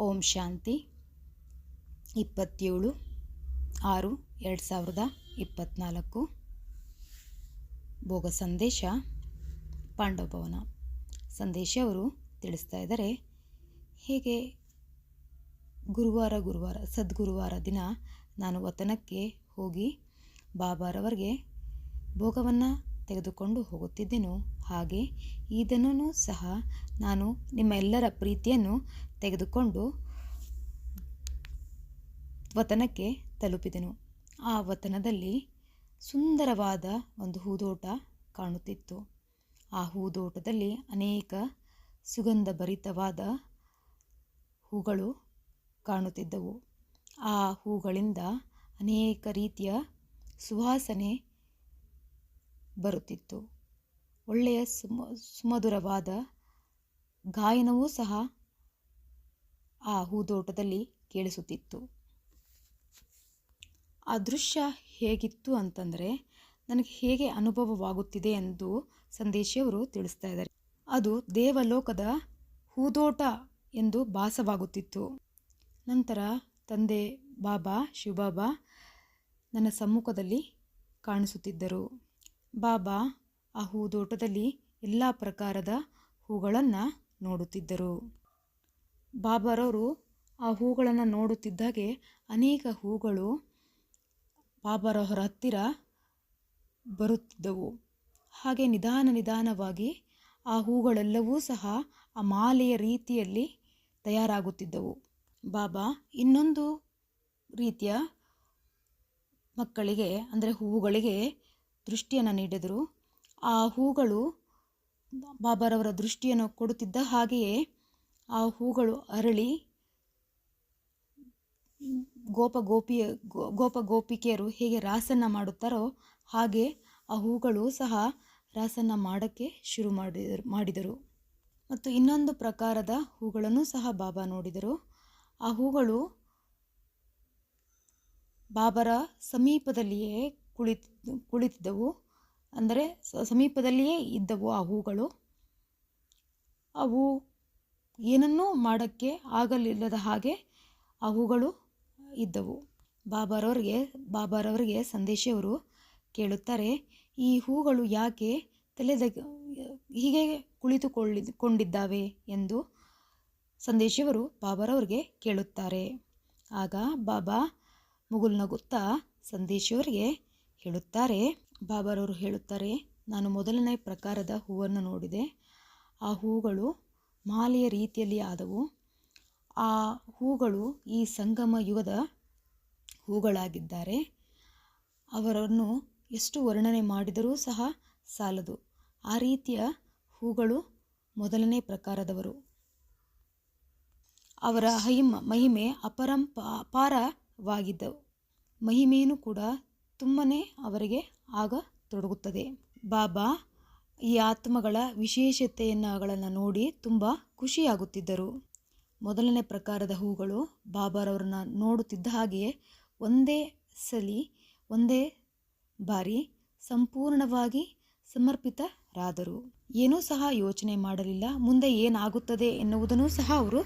ಓಂ ಶಾಂತಿ. ಇಪ್ಪತ್ತೇಳು, ಆರು, ಎರಡು ಸಾವಿರದ ಇಪ್ಪತ್ತ್ನಾಲ್ಕು ಭೋಗ ಸಂದೇಶ, ಪಾಂಡವಭವನ. ಸಂದೇಶ ಅವರು ತಿಳಿಸ್ತಾ ಇದ್ದಾರೆ, ಹೇಗೆ ಗುರುವಾರ ಗುರುವಾರ, ಸದ್ಗುರುವಾರ ದಿನ ನಾನು ವತನಕ್ಕೆ ಹೋಗಿ ಬಾಬಾರವರಿಗೆ ಭೋಗವನ್ನು ತೆಗೆದುಕೊಂಡು ಹೋಗುತ್ತಿದ್ದೆನೋ ಹಾಗೆ ಇದನ್ನು ಸಹ ನಾನು ನಿಮ್ಮೆಲ್ಲರ ಪ್ರೀತಿಯನ್ನು ತೆಗೆದುಕೊಂಡು ವತನಕ್ಕೆ ತಲುಪಿದೆನು. ಆ ವತನದಲ್ಲಿ ಸುಂದರವಾದ ಒಂದು ಹೂದೋಟ ಕಾಣುತ್ತಿತ್ತು. ಆ ಹೂದೋಟದಲ್ಲಿ ಅನೇಕ ಸುಗಂಧ ಭರಿತವಾದ ಹೂಗಳು ಕಾಣುತ್ತಿದ್ದವು. ಆ ಹೂಗಳಿಂದ ಅನೇಕ ರೀತಿಯ ಸುವಾಸನೆ ಬರುತ್ತಿತ್ತು. ಒಳ್ಳೆಯ ಸುಮ, ಸುಮಧುರವಾದ ಗಾಯನವೂ ಸಹ ಆ ಹೂದೋಟದಲ್ಲಿ ಕೇಳಿಸುತ್ತಿತ್ತು. ಆ ದೃಶ್ಯ ಹೇಗಿತ್ತು ಅಂತಂದರೆ ನನಗೆ ಹೇಗೆ ಅನುಭವವಾಗುತ್ತಿದೆ ಎಂದು ಸಂದೇಶಿಯವರು ತಿಳಿಸ್ತಾ ಇದ್ದಾರೆ. ಅದು ದೇವಲೋಕದ ಹೂದೋಟ ಎಂದು ಭಾಸವಾಗುತ್ತಿತ್ತು. ನಂತರ ತಂದೆ ಬಾಬಾ, ಶಿವಬಾಬಾ ನನ್ನ ಸಮ್ಮುಖದಲ್ಲಿ ಕಾಣಿಸುತ್ತಿದ್ದರು. ಬಾಬಾ ಆ ಹೂದೋಟದಲ್ಲಿ ಎಲ್ಲ ಪ್ರಕಾರದ ಹೂಗಳನ್ನು ನೋಡುತ್ತಿದ್ದರು. ಬಾಬಾರವರು ಆ ಹೂಗಳನ್ನು ನೋಡುತ್ತಿದ್ದಾಗೆ ಅನೇಕ ಹೂಗಳು ಬಾಬಾರವರ ಹತ್ತಿರ ಬರುತ್ತಿದ್ದವು. ಹಾಗೆ ನಿಧಾನ ನಿಧಾನವಾಗಿ ಆ ಹೂಗಳೆಲ್ಲವೂ ಸಹ ಆ ಮಾಲೆಯ ರೀತಿಯಲ್ಲಿ ತಯಾರಾಗುತ್ತಿದ್ದವು. ಬಾಬಾ ಇನ್ನೊಂದು ರೀತಿಯ ಮಕ್ಕಳಿಗೆ, ಅಂದರೆ ಹೂವುಗಳಿಗೆ ದೃಷ್ಟಿಯನ್ನು ನೀಡಿದರು. ಆ ಹೂಗಳು ಬಾಬಾರವರ ದೃಷ್ಟಿಯನ್ನು ಕೊಡುತ್ತಿದ್ದ ಹಾಗೆಯೇ ಆ ಹೂಗಳು ಅರಳಿ ಗೋಪ ಗೋಪಿಯ ಗೋಪ ಗೋಪಿಕೆಯರು ಹೇಗೆ ರಾಸನ್ನ ಮಾಡುತ್ತಾರೋ ಹಾಗೆ ಆ ಹೂಗಳು ಸಹ ರಾಸನ್ನ ಮಾಡೋಕ್ಕೆ ಶುರು ಮಾಡಿದರು ಮಾಡಿದರು. ಮತ್ತು ಇನ್ನೊಂದು ಪ್ರಕಾರದ ಹೂಗಳನ್ನು ಸಹ ಬಾಬಾ ನೋಡಿದರು. ಆ ಹೂಗಳು ಬಾಬರ ಸಮೀಪದಲ್ಲಿಯೇ ಕುಳಿತ, ಕುಳಿತಿದ್ದವು. ಅಂದರೆ ಸಮೀಪದಲ್ಲಿಯೇ ಇದ್ದವು ಆ ಹೂಗಳು. ಅವು ಏನನ್ನೂ ಮಾಡೋಕ್ಕೆ ಆಗಲಿಲ್ಲದ ಹಾಗೆ ಆ ಹೂಗಳು ಇದ್ದವು. ಬಾಬಾರವ್ರಿಗೆ, ಬಾಬಾರವರಿಗೆ ಸಂದೇಶಿಯವರು ಕೇಳುತ್ತಾರೆ, ಈ ಹೂಗಳು ಯಾಕೆ ತಲೆದ ಹೀಗೆ ಕುಳಿತುಕೊಳ್ಳಿ, ಕೊಂಡಿದ್ದಾವೆ ಎಂದು ಸಂದೇಶಿಯವರು ಬಾಬಾರವ್ರಿಗೆ ಕೇಳುತ್ತಾರೆ. ಆಗ ಬಾಬಾ ಮುಗುಲ್ ನಗುತ್ತಾ ಸಂದೇಶಿಯವರಿಗೆ ಹೇಳುತ್ತಾರೆ ಬಾಬಾರವರು ಹೇಳುತ್ತಾರೆ, ನಾನು ಮೊದಲನೇ ಪ್ರಕಾರದ ಹೂವನ್ನು ನೋಡಿದೆ. ಆ ಹೂಗಳು ಮಾಲೆಯ ರೀತಿಯಲ್ಲಿ ಆದವು. ಆ ಹೂಗಳು ಈ ಸಂಗಮ ಯುಗದ ಹೂಗಳಾಗಿದ್ದಾರೆ. ಅವರನ್ನು ಎಷ್ಟು ವರ್ಣನೆ ಮಾಡಿದರೂ ಸಹ ಸಾಲದು. ಆ ರೀತಿಯ ಹೂಗಳು ಮೊದಲನೇ ಪ್ರಕಾರದವರು. ಅವರ ಹೈಮ ಮಹಿಮೆ ಅಪರಂಪ ಅಪಾರವಾಗಿದ್ದವು. ಮಹಿಮೆಯೂ ಕೂಡ ತುಂಬನೇ ಅವರಿಗೆ ಆಗ ತೊಡಗುತ್ತದೆ. ಬಾಬಾ, ಈ ಆತ್ಮಗಳ ವಿಶೇಷತೆಯನ್ನುಗಳನ್ನು ನೋಡಿ ತುಂಬ ಖುಷಿಯಾಗುತ್ತಿದ್ದರು. ಮೊದಲನೇ ಪ್ರಕಾರದ ಹೂಗಳು ಬಾಬಾರವ್ರನ್ನ ನೋಡುತ್ತಿದ್ದ ಹಾಗೆಯೇ ಒಂದೇ ಸಲಿ, ಒಂದೇ ಬಾರಿ ಸಂಪೂರ್ಣವಾಗಿ ಸಮರ್ಪಿತರಾದರು. ಏನೂ ಸಹ ಯೋಚನೆ ಮಾಡಲಿಲ್ಲ. ಮುಂದೆ ಏನಾಗುತ್ತದೆ ಎನ್ನುವುದನ್ನು ಸಹ ಅವರು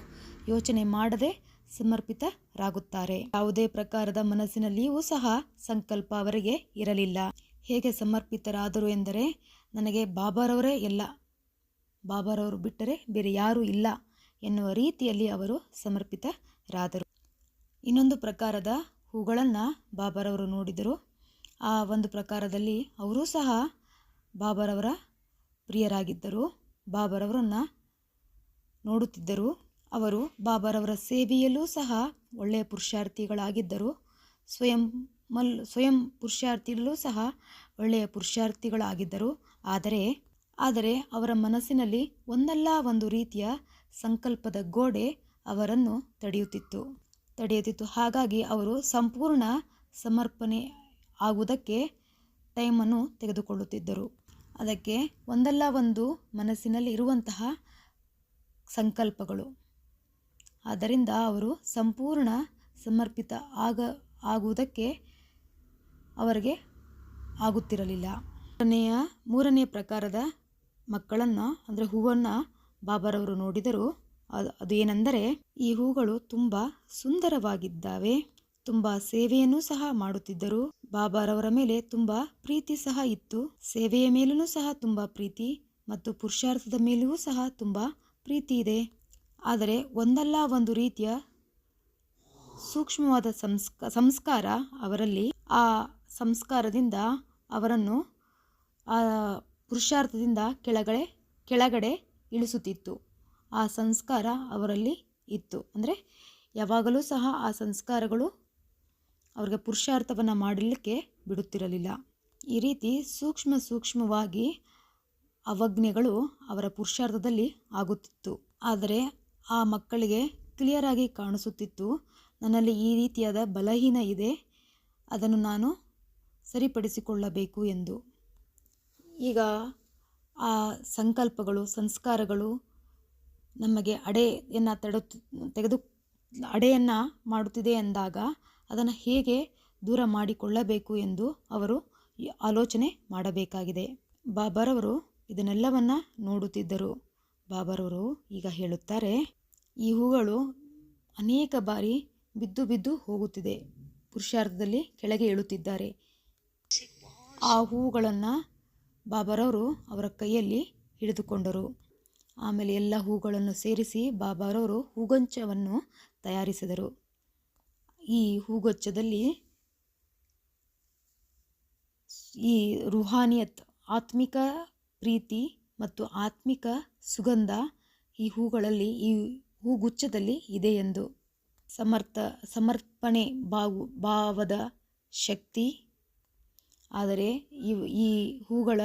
ಯೋಚನೆ ಮಾಡದೆ ಸಮರ್ಪಿತರಾಗುತ್ತಾರೆ. ಯಾವುದೇ ಪ್ರಕಾರದ ಮನಸ್ಸಿನಲ್ಲಿಯೂ ಸಹ ಸಂಕಲ್ಪ ಅವರಿಗೆ ಇರಲಿಲ್ಲ. ಹೇಗೆ ಸಮರ್ಪಿತರಾದರು ಎಂದರೆ, ನನಗೆ ಬಾಬಾರವರೇ ಎಲ್ಲ ಬಾಬಾರವರು ಬಿಟ್ಟರೆ ಬೇರೆ ಯಾರೂ ಇಲ್ಲ ಎನ್ನುವ ರೀತಿಯಲ್ಲಿ ಅವರು ಸಮರ್ಪಿತರಾದರು. ಇನ್ನೊಂದು ಪ್ರಕಾರದ ಹೂಗಳನ್ನು ಬಾಬಾರವರು ನೋಡಿದರು. ಆ ಒಂದು ಪ್ರಕಾರದಲ್ಲಿ ಅವರೂ ಸಹ ಬಾಬಾರವರ ಪ್ರಿಯರಾಗಿದ್ದರು. ಬಾಬಾರವರನ್ನು ನೋಡುತ್ತಿದ್ದರು. ಅವರು ಬಾಬಾರವರ ಸೇವೆಯಲ್ಲೂ ಸಹ ಒಳ್ಳೆಯ ಪುರುಷಾರ್ಥಿಗಳಾಗಿದ್ದರು. ಸ್ವಯಂ ಮಲ್ ಸ್ವಯಂ ಪುರುಷಾರ್ಥಿಗಳೂ ಸಹ ಒಳ್ಳೆಯ ಪುರುಷಾರ್ಥಿಗಳಾಗಿದ್ದರು. ಆದರೆ ಆದರೆ ಅವರ ಮನಸ್ಸಿನಲ್ಲಿ ಒಂದಲ್ಲ ಒಂದು ರೀತಿಯ ಸಂಕಲ್ಪದ ಗೋಡೆ ಅವರನ್ನು ತಡೆಯುತ್ತಿತ್ತು. ತಡೆಯುತ್ತಿತ್ತು. ಹಾಗಾಗಿ ಅವರು ಸಂಪೂರ್ಣ ಸಮರ್ಪಣೆ ಆಗುವುದಕ್ಕೆ ಟೈಮನ್ನು ತೆಗೆದುಕೊಳ್ಳುತ್ತಿದ್ದರು. ಅದಕ್ಕೆ ಒಂದಲ್ಲ ಒಂದು ಮನಸ್ಸಿನಲ್ಲಿ ಇರುವಂತಹ ಸಂಕಲ್ಪಗಳು. ಆದ್ದರಿಂದ ಅವರು ಸಂಪೂರ್ಣ ಸಮರ್ಪಿತ ಆಗ, ಆಗುವುದಕ್ಕೆ ಅವರಿಗೆ ಆಗುತ್ತಿರಲಿಲ್ಲ. ಮೂರನೆಯ ಮೂರನೆಯ ಪ್ರಕಾರದ ಮಕ್ಕಳನ್ನು, ಅಂದರೆ ಹೂವನ್ನು ಬಾಬಾರವರು ನೋಡಿದರು ಅದು ಅದು ಏನೆಂದರೆ ಈ ಹೂಗಳು ತುಂಬ ಸುಂದರವಾಗಿದ್ದಾವೆ. ತುಂಬ ಸೇವೆಯನ್ನು ಸಹ ಮಾಡುತ್ತಿದ್ದರು. ಬಾಬಾರವರ ಮೇಲೆ ತುಂಬ ಪ್ರೀತಿ ಸಹ ಇತ್ತು. ಸೇವೆಯ ಮೇಲೂ ಸಹ ತುಂಬ ಪ್ರೀತಿ ಮತ್ತು ಪುರುಷಾರ್ಥದ ಮೇಲೂ ಸಹ ತುಂಬ ಪ್ರೀತಿ ಇದೆ. ಆದರೆ ಒಂದಲ್ಲ ಒಂದು ರೀತಿಯ ಸೂಕ್ಷ್ಮವಾದ ಸಂಸ್ಕ, ಸಂಸ್ಕಾರ ಅವರಲ್ಲಿ ಆ ಸಂಸ್ಕಾರದಿಂದ ಅವರನ್ನು ಪುರುಷಾರ್ಥದಿಂದ ಕೆಳಗಡೆ ಕೆಳಗಡೆ ಇಳಿಸುತ್ತಿತ್ತು. ಆ ಸಂಸ್ಕಾರ ಅವರಲ್ಲಿ ಇತ್ತು. ಅಂದರೆ, ಯಾವಾಗಲೂ ಸಹ ಆ ಸಂಸ್ಕಾರಗಳು ಅವರಿಗೆ ಪುರುಷಾರ್ಥವನ್ನು ಮಾಡಲಿಕ್ಕೆ ಬಿಡುತ್ತಿರಲಿಲ್ಲ. ಈ ರೀತಿ ಸೂಕ್ಷ್ಮ ಸೂಕ್ಷ್ಮವಾಗಿ ಅವಜ್ಞೆಗಳು ಅವರ ಪುರುಷಾರ್ಥದಲ್ಲಿ ಆಗುತ್ತಿತ್ತು. ಆದರೆ, ಆ ಮಕ್ಕಳಿಗೆ ಕ್ಲಿಯರ್ ಆಗಿ ಕಾಣಿಸುತ್ತಿತ್ತು. ನನ್ನಲ್ಲಿ ಈ ರೀತಿಯಾದ ಬಲಹೀನ ಇದೆ. ಅದನ್ನು ನಾನು ಸರಿಪಡಿಸಿಕೊಳ್ಳಬೇಕು ಎಂದು. ಈಗ ಆ ಸಂಕಲ್ಪಗಳು, ಸಂಸ್ಕಾರಗಳು ನಮಗೆ ಅಡೆಯನ್ನು ತಡ ತೆಗೆದು, ಅಡೆಯನ್ನು ಮಾಡುತ್ತಿದೆ ಎಂದಾಗ ಅದನ್ನು ಹೇಗೆ ದೂರ ಮಾಡಿಕೊಳ್ಳಬೇಕು ಎಂದು ಅವರು ಆಲೋಚನೆ ಮಾಡಬೇಕಾಗಿದೆ. ಬಾಬರವರು ಇದನ್ನೆಲ್ಲವನ್ನು ನೋಡುತ್ತಿದ್ದರು. ಬಾಬರವರು ಈಗ ಹೇಳುತ್ತಾರೆ, ಈ ಹೂಗಳು ಅನೇಕ ಬಾರಿ ಬಿದ್ದು ಬಿದ್ದು ಹೋಗುತ್ತಿದೆ. ಪುರುಷಾರ್ಥದಲ್ಲಿ ಕೆಳಗೆ ಇಳುತ್ತಿದ್ದಾರೆ ಆ ಹೂಗಳನ್ನು ಬಾಬಾರವರು ಅವರ ಕೈಯಲ್ಲಿ ಹಿಡಿದುಕೊಂಡರು. ಆಮೇಲೆ ಎಲ್ಲ ಹೂಗಳನ್ನು ಸೇರಿಸಿ ಬಾಬಾರವರು ಹೂಗೊಂಚವನ್ನು ತಯಾರಿಸಿದರು. ಈ ಹೂಗೊಚ್ಚದಲ್ಲಿ ಈ ರುಹಾನಿಯತ್ ಆತ್ಮಿಕ ಪ್ರೀತಿ ಮತ್ತು ಆತ್ಮಿಕ ಸುಗಂಧ ಈ ಹೂಗಳಲ್ಲಿ, ಈ ಹೂಗುಚ್ಛದಲ್ಲಿ ಇದೆ ಎಂದು ಸಮರ್ಥ, ಸಮರ್ಪಣೆ ಬಾವು, ಭಾವದ ಶಕ್ತಿ ಆದರೆ ಈ ಈ ಹೂಗಳ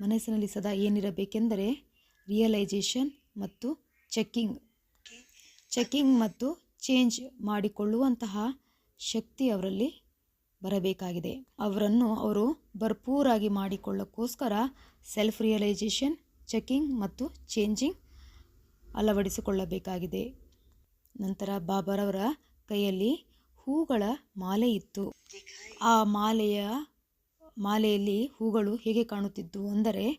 ಮನಸ್ಸಿನಲ್ಲಿ ಸದಾ ಏನಿರಬೇಕೆಂದರೆ ರಿಯಲೈಜೇಷನ್ ಮತ್ತು ಚೆಕ್ಕಿಂಗ್ ಚೆಕ್ಕಿಂಗ್ ಮತ್ತು ಚೇಂಜ್ ಮಾಡಿಕೊಳ್ಳುವಂತಹ ಶಕ್ತಿ ಅವರಲ್ಲಿ ಬರಬೇಕಾಗಿದೆ. ಅವರನ್ನು ಅವರು ಭರ್ಪೂರಾಗಿ ಮಾಡಿಕೊಳ್ಳೋಕ್ಕೋಸ್ಕರ ಸೆಲ್ಫ್ ರಿಯಲೈಜೇಷನ್ ಚೆಕ್ಕಿಂಗ್ ಮತ್ತು ಚೇಂಜಿಂಗ್ ಅಳವಡಿಸಿಕೊಳ್ಳಬೇಕಾಗಿದೆ. ನಂತರ ಬಾಬರವರ ಕೈಯಲ್ಲಿ ಹೂಗಳ ಮಾಲೆ ಇತ್ತು. ಆ ಮಾಲೆಯ ಮಾಲೆಯಲ್ಲಿ ಹೂಗಳು ಹೇಗೆ ಕಾಣುತ್ತಿದ್ದವು ಅಂದರೆ,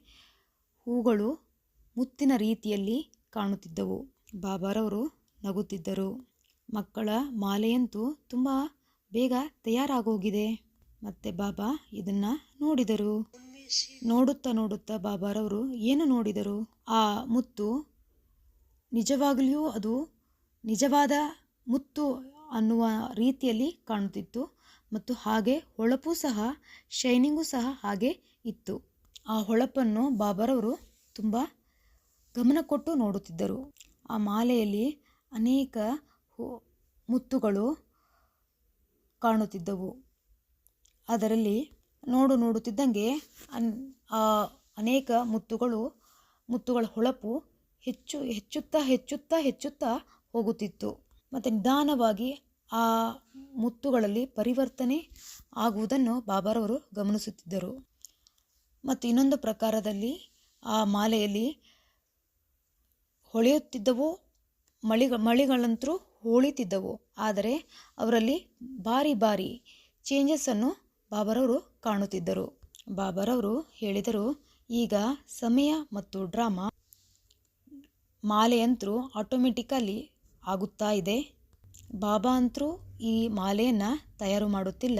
ಹೂಗಳು ಮುತ್ತಿನ ರೀತಿಯಲ್ಲಿ ಕಾಣುತ್ತಿದ್ದವು. ಬಾಬಾರವರು ನಗುತ್ತಿದ್ದರು. ಮಕ್ಕಳ ಮಾಲೆಯಂತೂ ತುಂಬ ಬೇಗ ತಯಾರಾಗೋಗಿದೆ. ಮತ್ತೆ ಬಾಬಾ ಇದನ್ನ ನೋಡಿದರು. ನೋಡುತ್ತಾ ನೋಡುತ್ತಾ ಬಾಬಾರವರು ಏನು ನೋಡಿದರು? ಆ ಮುತ್ತು ನಿಜವಾಗಲಿಯೂ ಅದು ನಿಜವಾದ ಮುತ್ತು ಅನ್ನುವ ರೀತಿಯಲ್ಲಿ ಕಾಣುತ್ತಿತ್ತು. ಮತ್ತು ಹಾಗೆ ಹೊಳಪು ಸಹ, ಶೈನಿಂಗು ಸಹ ಹಾಗೆ ಇತ್ತು. ಆ ಹೊಳಪನ್ನು ಬಾಬರವರು ತುಂಬ ಗಮನ ಕೊಟ್ಟು ನೋಡುತ್ತಿದ್ದರು. ಆ ಮಾಲೆಯಲ್ಲಿ ಅನೇಕ ಮುತ್ತುಗಳು ಕಾಣುತ್ತಿದ್ದವು. ಅದರಲ್ಲಿ ನೋಡು ನೋಡುತ್ತಿದ್ದಂಗೆ ಅನ್, ಆ ಅನೇಕ ಮುತ್ತುಗಳು, ಮುತ್ತುಗಳ ಹೊಳಪು ಹೆಚ್ಚು, ಹೆಚ್ಚುತ್ತಾ ಹೆಚ್ಚುತ್ತಾ ಹೆಚ್ಚುತ್ತಾ ಹೋಗುತ್ತಿತ್ತು. ಮತ್ತು ನಿಧಾನವಾಗಿ ಆ ಮುತ್ತುಗಳಲ್ಲಿ ಪರಿವರ್ತನೆ ಆಗುವುದನ್ನು ಬಾಬಾರವರು ಗಮನಿಸುತ್ತಿದ್ದರು. ಮತ್ತು ಇನ್ನೊಂದು ಪ್ರಕಾರದಲ್ಲಿ ಆ ಮಾಲೆಯಲ್ಲಿ ಹೊಳೆಯುತ್ತಿದ್ದವು, ಮಳಿಗ ಮಳಿಗಳಂತರೂ ಹೊಳಿತಿದ್ದವು ಆದರೆ ಅವರಲ್ಲಿ ಬಾರಿ ಬಾರಿ ಚೇಂಜಸ್ಸನ್ನು ಬಾಬಾರವರು ಕಾಣುತ್ತಿದ್ದರು. ಬಾಬಾರವರು ಹೇಳಿದರು, ಈಗ ಸಮಯ ಮತ್ತು ಡ್ರಾಮಾ ಮಾಲೆಯಂತರೂ ಆಟೋಮೆಟಿಕಲಿ ಆಗುತ್ತಾ ಇದೆ. ಬಾಬಾ ಅಂತರೂ ಈ ಮಾಲೆಯನ್ನು ತಯಾರು ಮಾಡುತ್ತಿಲ್ಲ.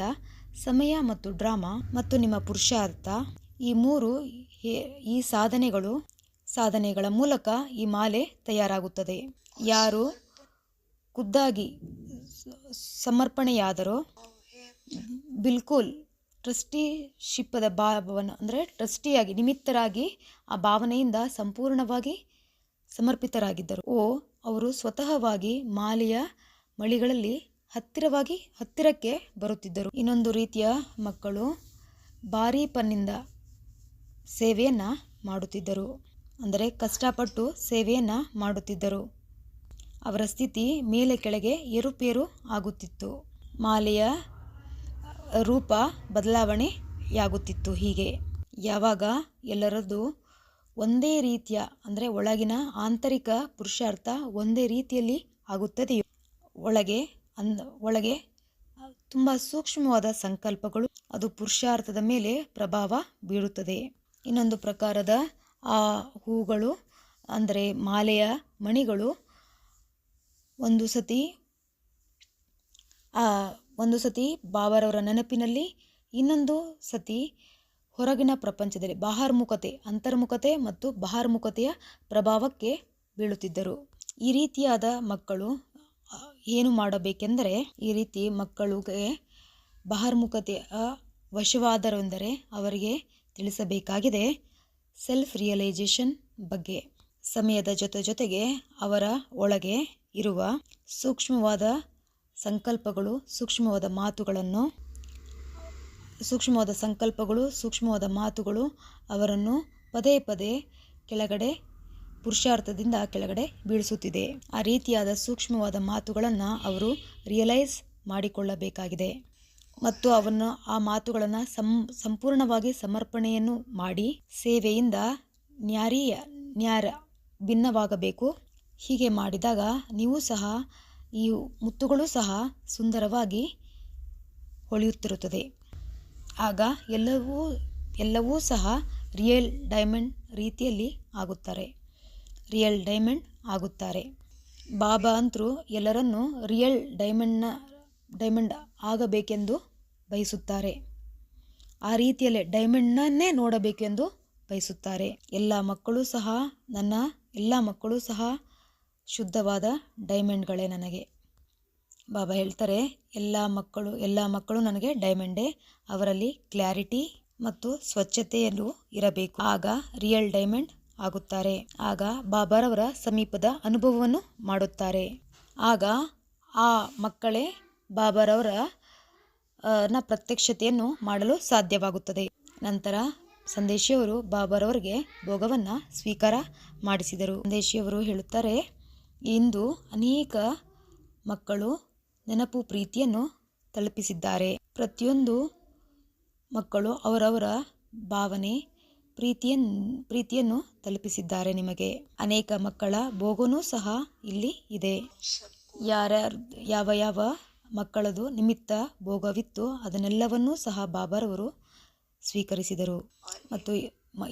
ಸಮಯ ಮತ್ತು ಡ್ರಾಮಾ ಮತ್ತು ನಿಮ್ಮ ಪುರುಷಾರ್ಥ. ಈ ಮೂರು ಈ ಸಾಧನೆಗಳು, ಸಾಧನೆಗಳ ಮೂಲಕ ಈ ಮಾಲೆ ತಯಾರಾಗುತ್ತದೆ. ಯಾರು ಖುದ್ದಾಗಿ ಸಮರ್ಪಣೆಯಾದರೂ, ಬಿಲ್ಕುಲ್ ಟ್ರಸ್ಟಿಶಿಪ್ಪದ ಭಾವನ ಅಂದರೆ ಟ್ರಸ್ಟಿಯಾಗಿ, ನಿಮಿತ್ತರಾಗಿ ಆ ಭಾವನೆಯಿಂದ ಸಂಪೂರ್ಣವಾಗಿ ಸಮರ್ಪಿತರಾಗಿದ್ದರು. ಓ, ಅವರು ಸ್ವತಃವಾಗಿ ಮಾಲೆಯ ಮಳಿಗಳಲ್ಲಿ ಹತ್ತಿರವಾಗಿ ಹತ್ತಿರಕ್ಕೆ ಬರುತ್ತಿದ್ದರು. ಇನ್ನೊಂದು ರೀತಿಯ ಮಕ್ಕಳು ಭಾರೀ ಪನ್ನಿಂದ ಸೇವೆಯನ್ನು ಮಾಡುತ್ತಿದ್ದರು. ಅಂದರೆ ಕಷ್ಟಪಟ್ಟು ಸೇವೆಯನ್ನು ಮಾಡುತ್ತಿದ್ದರು. ಅವರ ಸ್ಥಿತಿ ಮೇಲೆ ಕೆಳಗೆ ಏರುಪೇರು ಆಗುತ್ತಿತ್ತು. ಮಾಲೆಯ ರೂಪ ಬದಲಾವಣೆಯಾಗುತ್ತಿತ್ತು ಹೀಗೆ. ಯಾವಾಗ ಎಲ್ಲರದ್ದು ಒಂದೇ ರೀತಿಯ, ಅಂದರೆ ಒಳಗಿನ ಆಂತರಿಕ ಪುರುಷಾರ್ಥ ಒಂದೇ ರೀತಿಯಲ್ಲಿ ಆಗುತ್ತದೆಯೋ ಒಳಗೆ ಅಂದ, ಒಳಗೆ ತುಂಬ ಸೂಕ್ಷ್ಮವಾದ ಸಂಕಲ್ಪಗಳು, ಅದು ಪುರುಷಾರ್ಥದ ಮೇಲೆ ಪ್ರಭಾವ ಬೀರುತ್ತದೆ. ಇನ್ನೊಂದು ಪ್ರಕಾರದ ಆ ಹೂಗಳು, ಅಂದರೆ ಮಾಲೆಯ ಮಣಿಗಳು, ಒಂದು ಸತಿ, ಆ, ಒಂದು ಸತಿ ಬಾಬರವರ ನೆನಪಿನಲ್ಲಿ, ಇನ್ನೊಂದು ಸತಿ ಹೊರಗಿನ ಪ್ರಪಂಚದಲ್ಲಿ ಬಹಾರ್ಮುಖತೆ ಅಂತರ್ಮುಖತೆ ಮತ್ತು ಬಹಾರ್ಮುಖತೆಯ ಪ್ರಭಾವಕ್ಕೆ ಬೀಳುತ್ತಿದ್ದರು. ಈ ರೀತಿಯಾದ ಮಕ್ಕಳು ಏನು ಮಾಡಬೇಕೆಂದರೆ ಈ ರೀತಿ ಮಕ್ಕಳಿಗೆ ಬಹಾರ್ಮುಖತೆಯ ವಶವಾದರೆಂದರೆ ಅವರಿಗೆ ತಿಳಿಸಬೇಕಾಗಿದೆ. ಸೆಲ್ಫ್ ರಿಯಲೈಸೇಷನ್ ಬಗ್ಗೆ. ಸಮಯದ ಜೊತೆ ಜೊತೆಗೆ ಅವರ ಒಳಗೆ ಇರುವ ಸೂಕ್ಷ್ಮವಾದ ಸಂಕಲ್ಪಗಳು, ಸೂಕ್ಷ್ಮವಾದ ಮಾತುಗಳನ್ನು, ಸೂಕ್ಷ್ಮವಾದ ಸಂಕಲ್ಪಗಳು, ಸೂಕ್ಷ್ಮವಾದ ಮಾತುಗಳು ಅವರನ್ನು ಪದೇ ಪದೇ ಕೆಳಗಡೆ ಪುರುಷಾರ್ಥದಿಂದ ಕೆಳಗಡೆ ಬೀಳಿಸುತ್ತಿದೆ. ಆ ರೀತಿಯಾದ ಸೂಕ್ಷ್ಮವಾದ ಮಾತುಗಳನ್ನು ಅವರು ರಿಯಲೈಸ್ ಮಾಡಿಕೊಳ್ಳಬೇಕಾಗಿದೆ. ಮತ್ತು ಅವನ್ನು ಆ ಮಾತುಗಳನ್ನು ಸಂ, ಸಂಪೂರ್ಣವಾಗಿ ಸಮರ್ಪಣೆಯನ್ನು ಮಾಡಿ ಸೇವೆಯಿಂದ ನ್ಯಾರಿಯ ನ್ಯಾರ ಭಿನ್ನವಾಗಬೇಕು. ಹೀಗೆ ಮಾಡಿದಾಗ ನೀವು ಸಹ, ಈ ಮುತ್ತುಗಳು ಸಹ ಸುಂದರವಾಗಿ ಹೊಳೆಯುತ್ತಿರುತ್ತದೆ. ಆಗ ಎಲ್ಲವೂ ಎಲ್ಲವೂ ಸಹ ರಿಯಲ್ ಡೈಮಂಡ್ ರೀತಿಯಲ್ಲಿ ಆಗುತ್ತಾರೆ. ರಿಯಲ್ ಡೈಮಂಡ್ ಆಗುತ್ತಾರೆ. ಬಾಬಾ ಅಂತರೂ ಎಲ್ಲರನ್ನೂ ರಿಯಲ್ ಡೈಮಂಡ್ನ, ಡೈಮಂಡ್ ಆಗಬೇಕೆಂದು ಬಯಸುತ್ತಾರೆ. ಆ ರೀತಿಯಲ್ಲೇ ಡೈಮಂಡ್ನನ್ನೇ ನೋಡಬೇಕೆಂದು ಬಯಸುತ್ತಾರೆ. ಎಲ್ಲ ಮಕ್ಕಳು ಸಹ ನನ್ನ, ಎಲ್ಲ ಮಕ್ಕಳು ಸಹ ಶುದ್ಧವಾದ ಡೈಮಂಡ್ಗಳೇ ನನಗೆ. ಬಾಬಾ ಹೇಳ್ತಾರೆ, ಎಲ್ಲ ಮಕ್ಕಳು ಎಲ್ಲ ಮಕ್ಕಳು ನನಗೆ ಡೈಮಂಡೇ. ಅವರಲ್ಲಿ ಕ್ಲಾರಿಟಿ ಮತ್ತು ಸ್ವಚ್ಛತೆಯಲ್ಲೂ ಇರಬೇಕು. ಆಗ ರಿಯಲ್ ಡೈಮಂಡ್ ಆಗುತ್ತಾರೆ. ಆಗ ಬಾಬಾರವರ ಸಮೀಪದ ಅನುಭವವನ್ನು ಮಾಡುತ್ತಾರೆ. ಆಗ ಆ ಮಕ್ಕಳೇ ಬಾಬಾರವರ ನ ಪ್ರತ್ಯಕ್ಷತೆಯನ್ನು ಮಾಡಲು ಸಾಧ್ಯವಾಗುತ್ತದೆ. ನಂತರ ಸಂದೇಶಿಯವರು ಬಾಬಾರವರಿಗೆ ಭೋಗವನ್ನು ಸ್ವೀಕಾರ ಮಾಡಿಸಿದರು. ಸಂದೇಶಿಯವರು ಹೇಳುತ್ತಾರೆ, ಇಂದು ಅನೇಕ ಮಕ್ಕಳು ನೆನಪು ಪ್ರೀತಿಯನ್ನು ತಲುಪಿಸಿದ್ದಾರೆ. ಪ್ರತಿಯೊಂದು ಮಕ್ಕಳು ಅವರವರ ಭಾವನೆ ಪ್ರೀತಿಯನ್ನು ಪ್ರೀತಿಯನ್ನು ತಲುಪಿಸಿದ್ದಾರೆ ನಿಮಗೆ. ಅನೇಕ ಮಕ್ಕಳ ಭೋಗನೂ ಸಹ ಇಲ್ಲಿ ಇದೆ. ಯಾರ್ಯಾರ ಯಾವ ಯಾವ ಮಕ್ಕಳದು ನಿಮಿತ್ತ ಭೋಗವಿತ್ತು ಅದನ್ನೆಲ್ಲವನ್ನೂ ಸಹ ಬಾಬಾರವರು ಸ್ವೀಕರಿಸಿದರು. ಮತ್ತು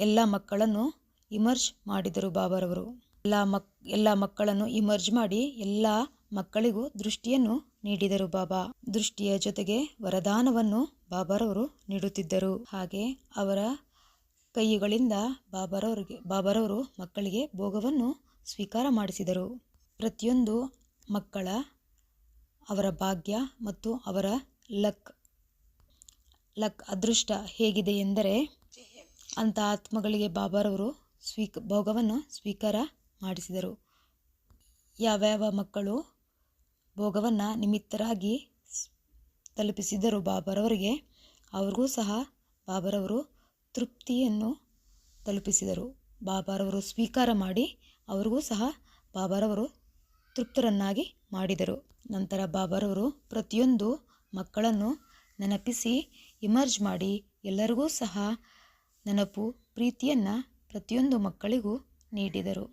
ಎಲ್ಲ ಮಕ್ಕಳನ್ನು ಇಮರ್ಜ್ ಮಾಡಿದರು ಬಾಬಾರವರು ಎಲ್ಲ ಮಕ್, ಎಲ್ಲ ಮಕ್ಕಳನ್ನು ಇಮರ್ಜ್ ಮಾಡಿ ಎಲ್ಲ ಮಕ್ಕಳಿಗೂ ದೃಷ್ಟಿಯನ್ನು ನೀಡಿದರು ಬಾಬಾ. ದೃಷ್ಟಿಯ ಜೊತೆಗೆ ವರದಾನವನ್ನು ಬಾಬಾರವರು ನೀಡುತ್ತಿದ್ದರು. ಹಾಗೆ ಅವರ ಕೈಗಳಿಂದ ಬಾಬಾರವರಿಗೆ, ಬಾಬರವರು ಮಕ್ಕಳಿಗೆ ಭೋಗವನ್ನು ಸ್ವೀಕಾರ ಮಾಡಿಸಿದರು. ಪ್ರತಿಯೊಂದು ಮಕ್ಕಳ ಅವರ ಭಾಗ್ಯ ಮತ್ತು ಅವರ ಲಕ್ ಲಕ್ ಅದೃಷ್ಟ ಹೇಗಿದೆ ಎಂದರೆ ಅಂಥ ಆತ್ಮಗಳಿಗೆ ಬಾಬಾರವರು ಸ್ವೀಕ, ಭೋಗವನ್ನು ಸ್ವೀಕಾರ ಮಾಡಿಸಿದರು. ಯಾವ್ಯಾವ ಮಕ್ಕಳು ಭೋಗವನ್ನು ನಿಮಿತ್ತರಾಗಿ ತಲುಪಿಸಿದರು ಬಾಬರವರಿಗೆ, ಅವ್ರಿಗೂ ಸಹ ಬಾಬಾರವರು ತೃಪ್ತಿಯನ್ನು ತಲುಪಿಸಿದರು. ಬಾಬಾರವರು ಸ್ವೀಕಾರ ಮಾಡಿ ಅವ್ರಿಗೂ ಸಹ ಬಾಬಾರವರು ತೃಪ್ತರನ್ನಾಗಿ ಮಾಡಿದರು. ನಂತರ ಬಾಬಾರವರು ಪ್ರತಿಯೊಂದು ಮಕ್ಕಳನ್ನು ನೆನಪಿಸಿ ಇಮರ್ಜ್ ಮಾಡಿ ಎಲ್ಲರಿಗೂ ಸಹ ನೆನಪು, ಪ್ರೀತಿಯನ್ನು ಪ್ರತಿಯೊಂದು ಮಕ್ಕಳಿಗೂ ನೀಡಿದರು.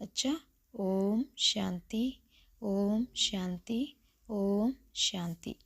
ಅಚ್ಚಾ, ಓಂ ಶಾಂತಿ ಓಂ ಶಾಂತಿ ಓಂ ಶಾಂತಿ.